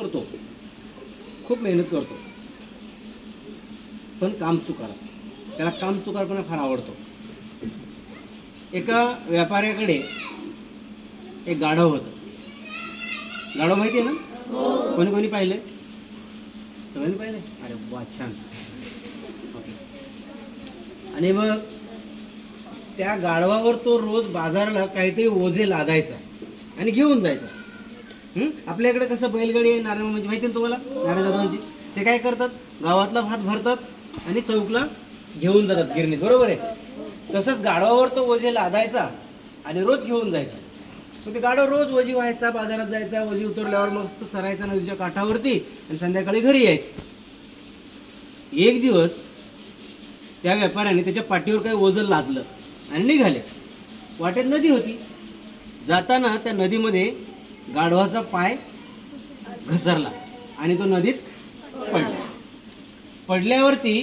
करतो. खूप मेहनत करतो. पण काम चुकार असतं. त्याला काम चुकारपणा फार आवडतो. एका व्यापाऱ्याकडे एक गाढव होतं. गाढव माहिती आहे ना कोणी कोणी पाहिले सगळ्यांनी पाहिले अरे वा छान. ओके. आणि मग त्या गाढवावर तो रोज बाजाराला काहीतरी ओझे लादायचा आणि घेऊन जायचा. हं? आपल्याकडे कसं बैलगाडी आहे नारायण म्हणजे माहिती आहे ना तुम्हाला? नारायण जाधवांची. ते काय करतात? गावातला भात भरतात आणि चौकला घेऊन जातात गिरणीत. बरोबर आहे? तसंच गाडवावर तो ओझे लादायचा आणि रोज घेऊन जायचा. मग ते गाडव रोज वजी व्हायचा बाजारात जायचा वजी उतरल्यावर मस्त चरायचा नदीच्या काठावरती आणि संध्याकाळी घरी यायचं. एक दिवस त्या व्यापाऱ्याने त्याच्या पाठीवर काही ओझं लादलं आणि निघाले. वाटेत नदी होती. जाताना त्या नदीमध्ये गाढवाचा पाय घसरला आणि तो नदीत पडला. पडल्यावरती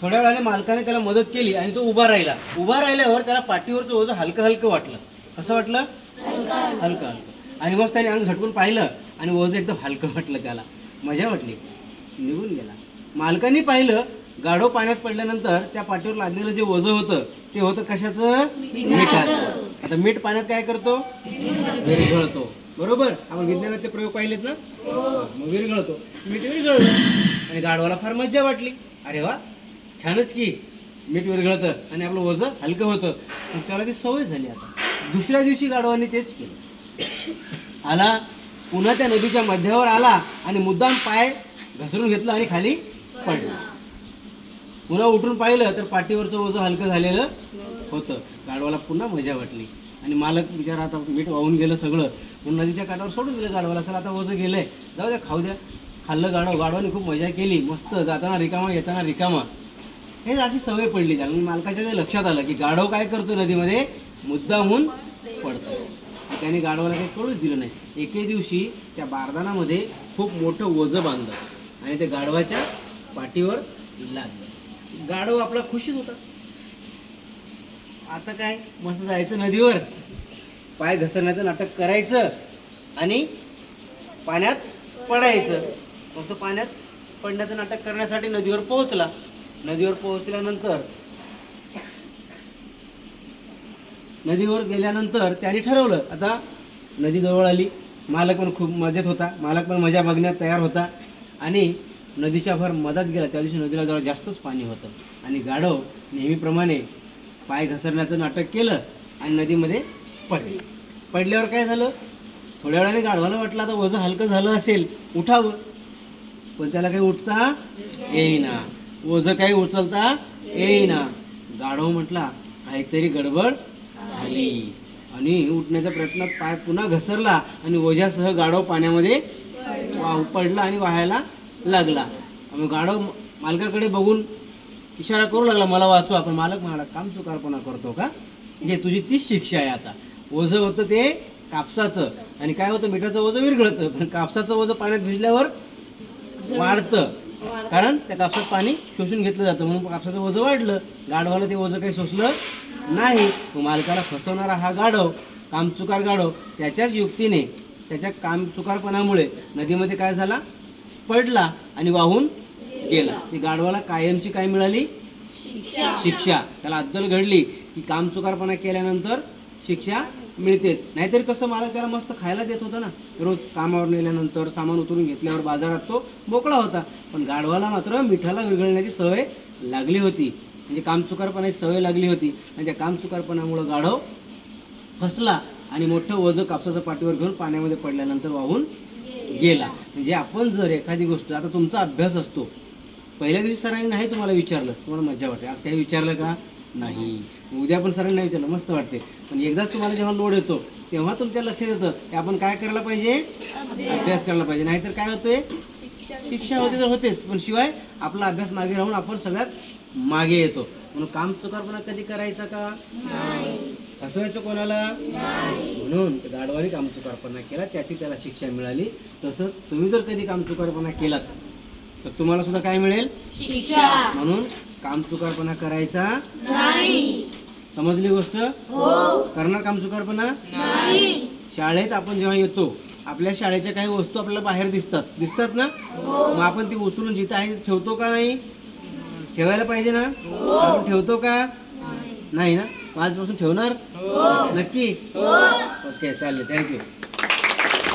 थोड्या वेळाने मालकाने त्याला मदत केली आणि तो उभा राहिला. उभा राहिल्यावर त्याला पाठीवरचं ओझं हलकं हलकं वाटलं. कसं वाटलं? हलकं हलकं आणि मग त्याने अंग झटकून पाहिलं आणि ओझं एकदम हलकं वाटलं त्याला. मजा वाटली. निघून गेला. मालकाने पाहिलं गाढव पाण्यात पडल्यानंतर त्या पाठीवर लादलेलं जे ओझं होतं ते होतं कशाचं? मिठाचं. आता मीठ पाण्यात काय करतो? विरघळतो. बरोबर? आपण विज्ञानाचे ते प्रयोग पाहिलेत ना? मग विरघळतो मीठ विरघळलं आणि गाढवाला फार मज्जा वाटली. अरे वा छानच की. मीठ विरघळतं आणि आपलं ओझं हलकं होतं. मग त्याला ती सवय झाली आता. दुसऱ्या दिवशी गाढवाने तेच केलं. आला पुन्हा त्या नदीच्या मध्यावर आला आणि मुद्दाम पाय घसरून घेतला आणि खाली पडला. पुन्हा उठून पाहिलं तर पाठीवरचं ओझं हलकं झालेलं होतं. गाढवाला पुन्हा मजा वाटली. आणि मालक बिचारा आता मीठ वाहून गेलं सगळं. म्हणून नदीच्या काठावर सोडून दिलं गाढवाला चला आता ओझं गेलंय. जाऊ द्या खाऊ द्या. खाल्लं गाढव गाढवाने खूप मजा केली. मस्त जाताना रिकामा येताना रिकामा. हेच अशी सवय पडली त्याला. मालकाच्या ते लक्षात आलं की गाढव काय करतो नदीमध्ये? मुद्दाहून पडतो त्याने गाढवाला काही कळूच दिलं नाही. एके दिवशी त्या बारदानामध्ये खूप मोठं ओझं बांधलं. आणि ते गाढवाच्या पाठीवर लागलं. गाढव आपला खुशीच होता. आता काय? मस्त जायचं नदीवर. पाय घसरण्याचं नाटक करायचं आणि पाण्यात पडायचं. मग तो पाण्यात पडण्याचं नाटक करण्यासाठी नदीवर पोहोचला. नदीवर पोहोचल्यानंतर नदीवर गेल्यानंतर त्याने ठरवलं. आता नदी जवळ आली. मालक पण खूप मजेत होता. मालक पण मजा बघण्यात तयार होता. आणि नदीच्या भर मधात गेला. त्या दिवशी नदीला जवळ जास्तच पाणी होतं. आणि गाढव नेहमीप्रमाणे पाय घसरण्याचं नाटक केलं आणि नदीमध्ये पडले. पडल्यावर काय झालं? थोड्या वेळाने गाढवाला वाटलं आता वजन हलकं झालं असेल उठावं. पण त्याला काही उठता येईना. ओझं काही उचलता येईना. गाढव म्हटला काहीतरी गडबड झाली. आणि उठण्याच्या प्रयत्नात पाय पुन्हा घसरला आणि ओझ्यासह गाढव पाण्यामध्ये वाव पडला आणि वाहायला लागला. मग गाढव मालकाकडे बघून इशारा करू लागला मला वाचवा पण मालक म्हणाला काम चुकारपणा करतो का? म्हणजे तुझी तीच शिक्षा आहे आता. ओझं होतं ते कापसाचं आणि काय होतं मिठाचं ओझं विरघळतं पण कापसाचं ओझं पाण्यात भिजल्यावर वाढतं. कारण त्या कापसात पाणी शोषून घेतलं जातं म्हणून कापसाचं ओझं वाढलं. गाढवाला ते ओझं काही शोषलं नाही. मालकाला फसवणारा हा गाढव कामचुकार गाढव त्याच्याच युक्तीने त्याच्या कामचुकारपणामुळे नदीमध्ये काय झाला? पडला आणि वाहून गेला ती गाढवाला कायमची काय मिळाली? शिक्षा. त्याला अद्दल घडली की कामचुकारपणा केल्यानंतर शिक्षा मिळते. नाहीतरी तसं मला त्याला मस्त खायला देत होता ना. रोज कामावर नेल्यानंतर सामान उतरून घेतल्यावर बाजारात तो मोकळा होता. पण गाढवाला मात्र मिठाला विरघळण्याची सवय लागली होती. म्हणजे कामचुकारपणाची सवय लागली होती. आणि त्या कामचुकारपणामुळं गाढव फसला आणि मोठं ओझं कापसाचं पाठीवर घेऊन पाण्यामध्ये पडल्यानंतर वाहून गेला. म्हणजे आपण जर एखादी गोष्ट आता तुमचा अभ्यास असतो. पहिल्या दिवशी सरांनी नाही तुम्हाला विचारलं. तुम्हाला मजा वाटते. आज काही विचारलं का? नाही. उद्या पण सरांनी नाही विचारलं. मस्त वाटते. पण एकदाच तुम्हाला जेव्हा लोड येतो तेव्हा तुमच्या लक्षात येतं की आपण काय करायला पाहिजे? अभ्यास. करायला पाहिजे. नाहीतर काय होतंय? शिक्षा होते. तर होतेच. पण शिवाय आपला अभ्यास मागे राहून आपण सगळ्यात मागे येतो. म्हणून काम चुकारपणा कधी करायचा का? हसवायचं कोणाला? म्हणून गाडवाने कामचुकारपणा केला. त्याची त्याला शिक्षा मिळाली. तसंच तुम्ही जर कधी कामचुकारपणा केलात तर तुम्हाला सुद्धा काय मिळेल? शिक्षा. म्हणून कामचुकारपणा करायचा नाही. समजली गोष्ट? हो. करणार कामचुकारपणा नाही. शाळेत आपण जेव्हा येतो आपल्या शाळेच्या काही वस्तू आपल्याला बाहेर दिसतात. दिसतात ना? मग आपण ती उचलून जिथं आहे ठेवतो का नाही? ठेवायला पाहिजे ना? आपण ठेवतो का? नाही. ना? आजपासून ठेवणार? नक्की? ओके चालेल. थँक्यू